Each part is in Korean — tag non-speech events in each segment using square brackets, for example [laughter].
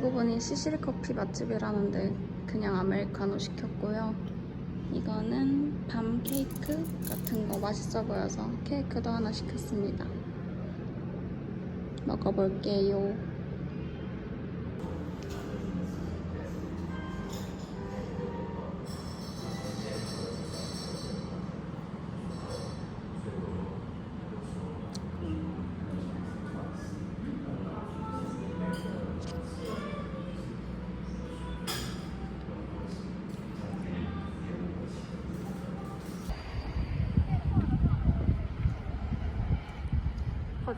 알고 보니 시시리 커피 맛집이라는데 그냥 아메리카노 시켰고요. 이거는 밤 케이크 같은 거 맛있어 보여서 케이크도 하나 시켰습니다. 먹어볼게요.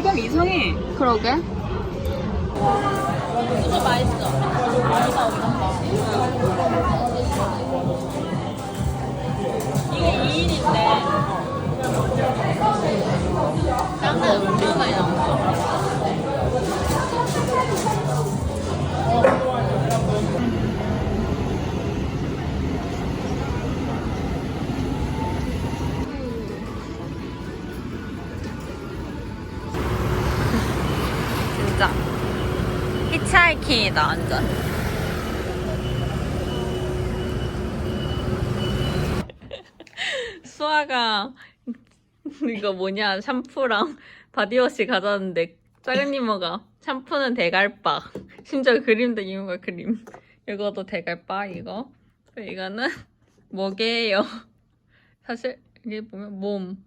1박 이상해. 그러게. 진짜 맛있어. 맛있어. 진짜. 히치하이킹이다, 완전. [laughs] 수아가 이거 뭐냐 샴푸랑 바디워시 가져왔는데 작은 이모가 샴푸는 대갈바. 심지어 그림도 이모가 그림. 이거도 대갈바 이거. 이거는 뭐게요? 사실 이게 보면 몸.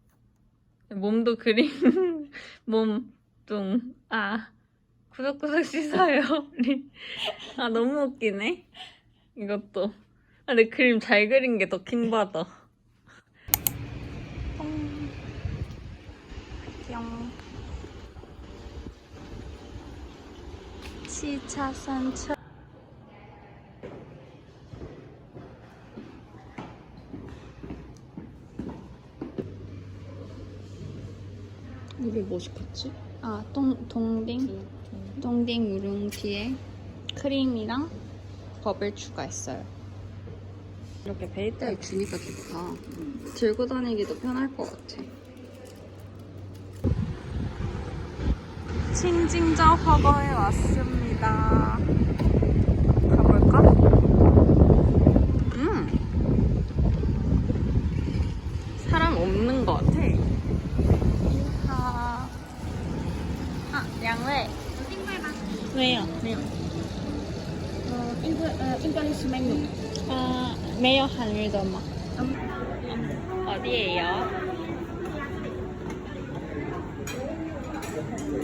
몸도 그림. [laughs] 몸뚱아 구석구석 [laughs] 씻어요 우리. 아 너무 웃기네 이것도 아, 근데 그림 잘 그린 게 더 킹받아 뿅. 7차선 차 우리 뭐 시켰지? 아, 동, 동딩? 동딩 우룽티에 크림이랑 버블 추가했어요. 이렇게 베이트를 주니까 좋다. 들고 다니기도 편할 것 같아. 칭징저 화거에 왔습니다. 어디에요?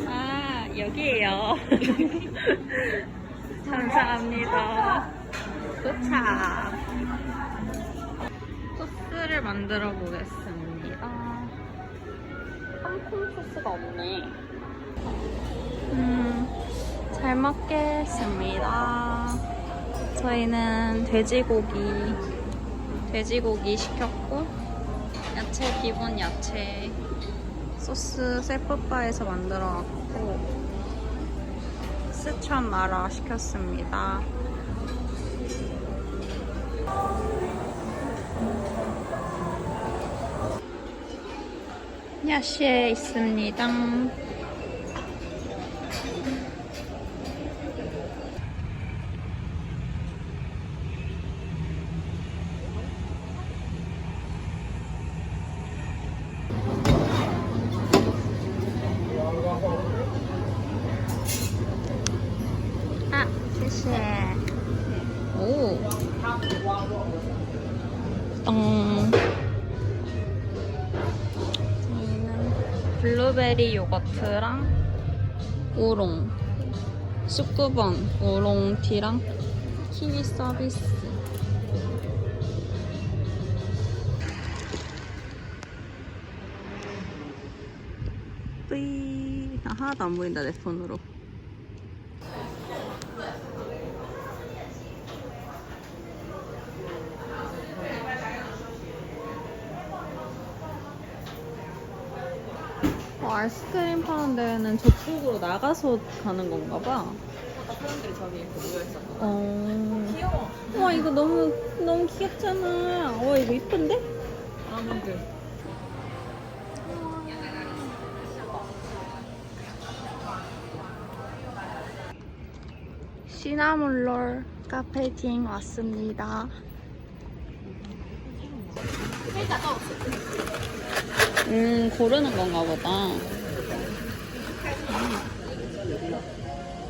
아, 여기에요. [laughs] 감사합니다. 도착. 소스를 만들어 보겠습니다. ham콤 소스가 없네. 음, 잘 먹겠습니다. 저희는 돼지고기, 돼지고기 시켰고, 야채, 기본 야채, 소스 셀프바에서 만들어 왔고, 스촨 마라 시켰습니다. 야시에 있습니다. 아, 谢谢. 오. 음. 저희는 블루베리 요거트랑 우롱, 쑥구번 우롱티랑 키위 서비스. 뿌이. 나 하나도 안 보인다 내 폰으로. 어, 아이스크림 파는 데는 저쪽으로 나가서 가는 건가 봐. 사람들이 저기 이렇게 모여있어. 어. 귀여워. 와 이거 너무 너무 귀엽잖아. 와 이거 이쁜데? 아몬드. 시나몬롤 카페팅 왔습니다. 음 고르는 건가 보다.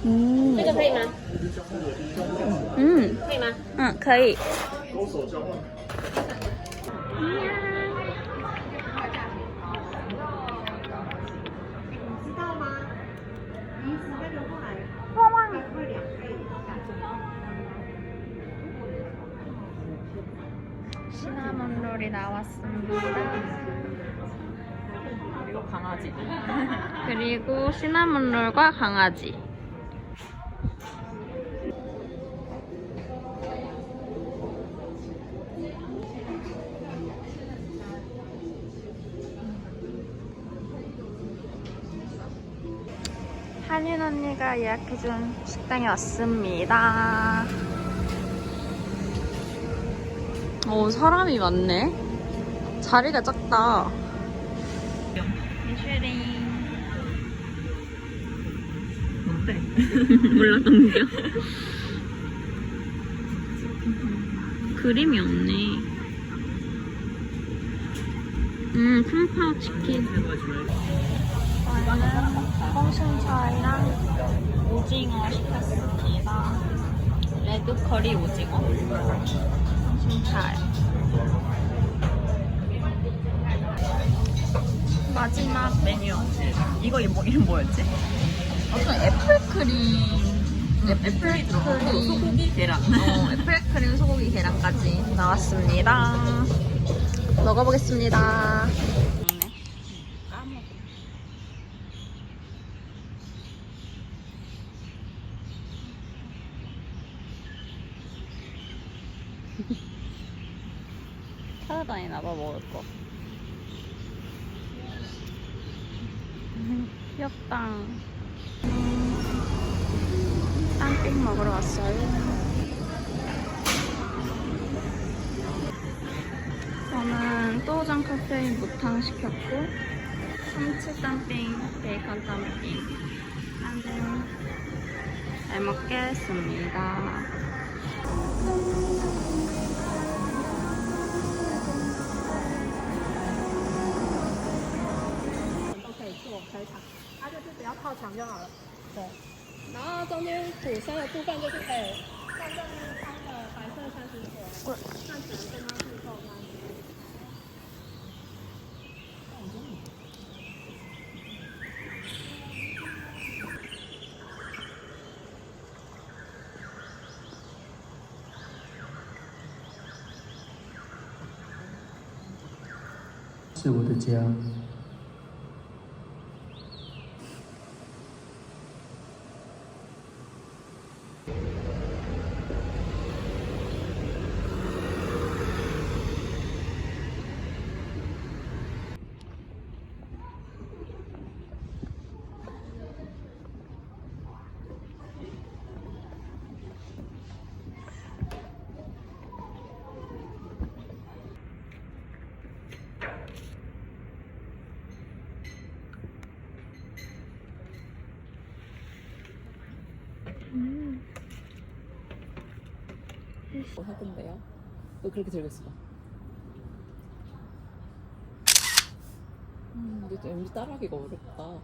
음. 这个可以吗？ 음. 可以吗？嗯，可以。시나몬 롤이 나왔습니다. [laughs] 그리고 강아지. 그리고 시나몬 롤과 강아지. 한윤 언니가 예약해준 식당에 왔습니다. 오, 사람이 많네. 자리가 작다. 뭔데? 몰라 넘겨 그림이 없네. 음 쿵파오 치킨. 저희는 콩순차이랑 오징어 시켰습니다. 레드 커리 오징어? 콩순차이 이거 뭐, 이름 뭐였지? 어떤 애플 크림 애플 크림 소고기 계란. 어, 애플 크림 소고기 계란까지 나왔습니다. 먹어보겠습니다. 찾아다니나봐 먹을 거. 귀엽다. 땀빙 먹으러 왔어요. 저는 또우장 카페인 무탕 시켰고 참치 땀빙, 베이컨 땀빙 한잔 잘 먹겠습니다. 对，然后中间土生的部分就是可以放这三个白色三十球，那只能跟它互动这样子。是我的家。 뭐할 건데요? 너 그렇게 들고 있어 봐. 음, 근데 왠지 따라하기가 어렵다.